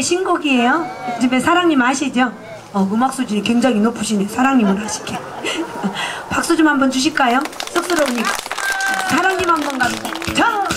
신곡이에요. 집에 사랑님 아시죠? 어, 음악 수준이 굉장히 높으시네. 사랑님을 아시게. 박수 좀 한번 주실까요? 쑥스러우니까. 사랑님 한번 갑니다. 자!